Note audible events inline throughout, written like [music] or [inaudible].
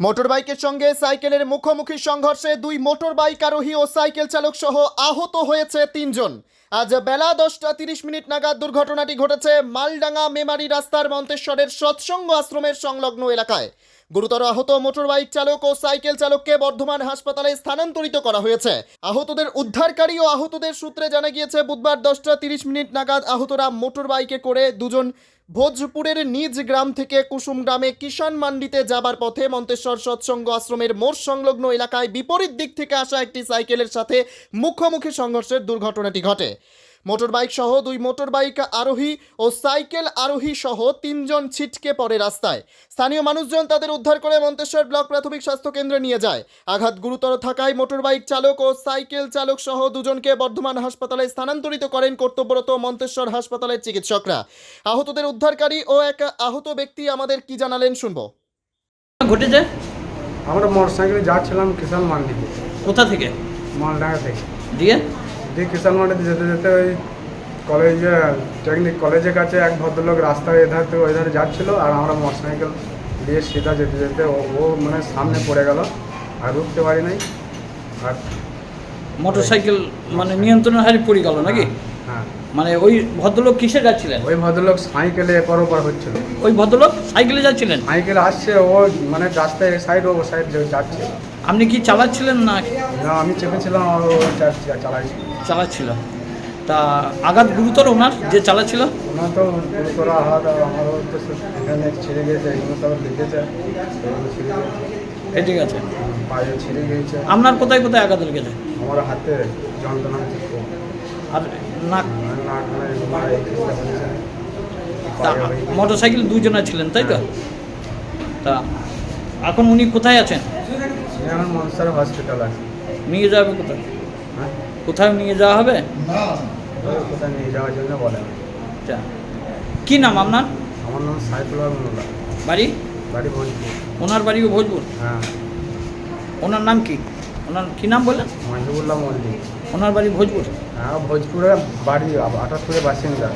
মোটরবাইকের সঙ্গে সাইকেলের মুখোমুখি সংঘর্ষে দুই মোটরবাইক আরোহী ও সাইকেল চালক সহ আহত হয়েছে তিনজন। আজ বেলা দশটা তিরিশ মিনিট নাগাদ দুর্ঘটনাটি ঘটেছে মালডাঙ্গা মেমারি রাস্তার মন্তেশ্বরের সৎসঙ্গ আশ্রমের সংলগ্ন এলাকায়। গুরুতর আহত মোটরবাইক চালক ও সাইকেল চালককে বর্ধমান হাসপাতালে স্থানান্তরিত করা হয়েছে। আহতদের উদ্ধারকারী ও আহতদের সূত্রে জানা গিয়েছে, বুধবার দশটা তিরিশ মিনিট নাগাদ আহতরা মোটরবাইকে করে দুজন ভোজপুরের নিজ গ্রাম থেকে কুসুম গ্রামে কিষান মান্ডিতে যাবার পথে মন্তেশ্বর সৎসঙ্গ আশ্রমের মোড় সংলগ্ন এলাকায় বিপরীত দিক থেকে আসা একটি সাইকেলের সাথে মুখোমুখি সংঘর্ষের দুর্ঘটনাটি ঘটে। মোটরবাইক সহ দুই মোটরবাইক আরোহী ও সাইকেল আরোহী সহ তিনজন ছিটকে পড়ে রাস্তায়। স্থানীয় মানুষজন তাদের উদ্ধার করে মন্তেশ্বর ব্লক প্রাথমিক স্বাস্থ্য কেন্দ্রে নিয়ে যায়। আঘাত গুরুতর থাকায় মোটরবাইক চালক ও সাইকেল চালক সহ দুজনকে বর্ধমান হাসপাতালে স্থানান্তরিত করেন কর্তব্যরত মন্তেশ্বর হাসপাতালের চিকিৎসকরা। আহতদের উদ্ধারকারী ও এক আহত ব্যক্তি আমাদের কি জানালেন শুনব। ঘটেছে আমরা মোটরসাইকেলে যাচ্ছিলাম কিষান মান্ডিতে। কোথা থেকে? মালডাঙ্গা থেকে। দিয়ে? দিয়ে কিষান মান্ডিতে যেতে যেতে ওই কলেজে টেকনিক কলেজের কাছে এক ভদ্রলোক রাস্তায় এধার থেকে ওই ধারে যাচ্ছিল আর আমরা মোটরসাইকেল দিয়ে সিধা যেতে যেতে ও ও মানে সামনে পড়ে গেল আর রুখতে পারি নাই। আর মোটর সাইকেল মানে নিয়ন্ত্রণের হারে পড়ে গেল নাকি? হ্যাঁ মানে ওই ভদ্রলোক কিসে যাচ্ছিলেন? ওই ভদ্রলোক সাইকেলে এপার ওপার হচ্ছিল। ওই ভদ্রলোক সাইকেলে যাচ্ছিলেন? সাইকেল আসছে ও মানে রাস্তায় সাইড ও সাইড যাচ্ছে। আপনি কি চালাচ্ছিলেন না? না, আমি চেপেছিলাম আর ও চা- চা- চালাইছি চালাচ্ছিল। তা আঘাত গুরুতর ওনার যে চালাচ্ছিল? ওনার তো গুরুতর আর আমারও তো সে- এখানে ছিঁড়ে গেছে এগুলো সব লেগেছে এগুলো ছিঁড়ে গেছে এ ঠিক আছে। পায়ে ছিঁড়ে গেছে আপনার কোথায় কোথায় আঘাত লেগেছে? আমার হাতে যন্ত্রণা হচ্ছে আর নাক আর নাক মানে তা হয়ে। মোটর সাইকেল দুজনে ছিলেন তাই তো? তা এখন উনি কোথায় আছেন? এখন মনসার হসপিটাল আছে। নিয়ে যাবে কোথায়? হ্যাঁ? কোথায় নিয়ে যাওয়া হবে? কোথায় নিয়ে যাওয়ার জন্য বলে আচ্ছা। কী নাম আপনার? আমার নাম সাইফুল মোল্লা। বাড়ি? বাড়ি ভোজপুর। ওনার বাড়িও ভোজপুর? হ্যাঁ। ওনার নাম কি? ওনার কি নাম বললেন? মহিবুল্লাহ মল্লিক। ওনার বাড়ি ভোজপুর? হ্যাঁ ভোজপুরে বাড়ি আটাত্তরের বাসিন্দা।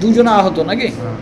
দুজনে আহত নাকি? হ্যাঁ।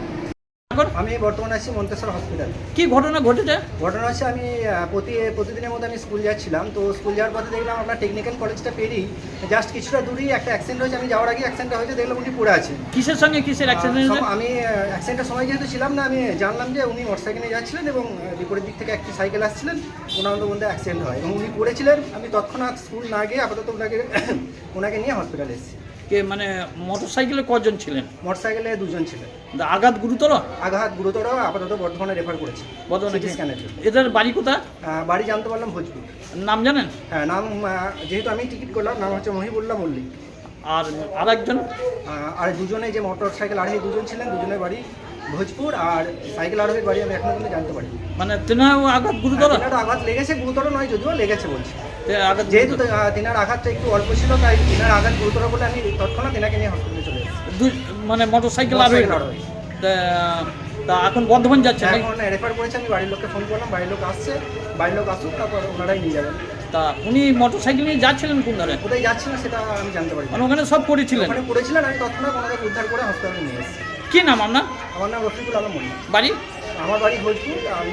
আমি বর্তমানে আছি মন্তেশ্বর হসপিটাল কি ঘটনা ঘটেছে? ঘটনা হচ্ছে আমি প্রতি প্রতিদিনের মধ্যে আমি স্কুল যাচ্ছিলাম। তো স্কুল যাওয়ার পথে দেখলাম আপনার টেকনিক্যাল কলেজটা পেরিয়ে জাস্ট কিছুটা দূরেই একটা অ্যাক্সিডেন্ট হয়েছে। আমি যাওয়ার আগে অ্যাক্সিডেন্টটা হয়েছে দেখলাম উনি পড়ে আছে কিসের সঙ্গে কিসের অ্যাক্সিডেন্ট আমি অ্যাক্সিডেন্টের সময় যেহেতু ছিলাম না আমি জানলাম যে উনি মোটরসাইকেলে যাচ্ছিলেন এবং বিপরীত দিক থেকে একটি সাইকেল আসছিলেন। ওনার মধ্যে অ্যাক্সিডেন্ট হয় এবং উনি পড়েছিলেন। আমি তৎক্ষণাৎ স্কুল না গিয়ে আপাতত ওনাকে [coughs] ওনাকে নিয়ে হসপিটালে এসেছি। কে মানে মোটর সাইকেলে কজন ছিলেন? মোটরসাইকেলে দুজন ছিলেন। আঘাত গুরুতর? আঘাত গুরুতর আপাতত বর্ধমানে রেফার করেছি। বর্ধমানে স্ক্যানের জন্য। এদের বাড়ি কোথায়? বাড়ি জানতে পারলাম ভোজপুর। নাম জানেন? হ্যাঁ নাম যেহেতু আমি টিকিট করলাম নাম হচ্ছে মহিবুল্লাহ মল্লিক। আর আর একজন আর দুজনে যে মোটর সাইকেল আরোহী দুজন ছিলেন দুজনের বাড়ি ভোজপুর আর সাইকেল আরোহীর বাড়ি আমি এখনও পর্যন্ত জানতে পারি মানে তেনার আঘাত গুরুতর? আঘাত লেগেছে গুরুতর নয় যদিও লেগেছে বলছি। যেহেতু। তিনার আঘাতটা একটু অল্প ছিল তাই তিনার আঘাত গুরুতর বলে আমি তৎক্ষণাৎ তিনাকে নিয়ে হসপিটালে চলে দুই মানে মোটর সাইকেল আরোহী। তা এখন বর্ধমান যাচ্ছে? এখন রেফার করেছে আমি বাড়ির লোককে ফোন করলাম বাড়ির লোক আসছে বাড়ির লোক আসুক তারপর ওনারাই নিয়ে যাবেন। তা উনি মোটর সাইকেল নিয়ে যাচ্ছিলেন কোন ধারে? কোথায় যাচ্ছে না সেটা আমি জানতে পারি মানে ওখানে সব পড়েছিলেন ওখানে পড়েছিলেন আমি তৎক্ষণাৎ ওনাদের উদ্ধার করে হসপিটালে নিয়ে এসেছি। কি নাম আপনার? আমার নাম রফিকুল আলম বাড়ি? আমার বাড়ি ভোজপুর আমি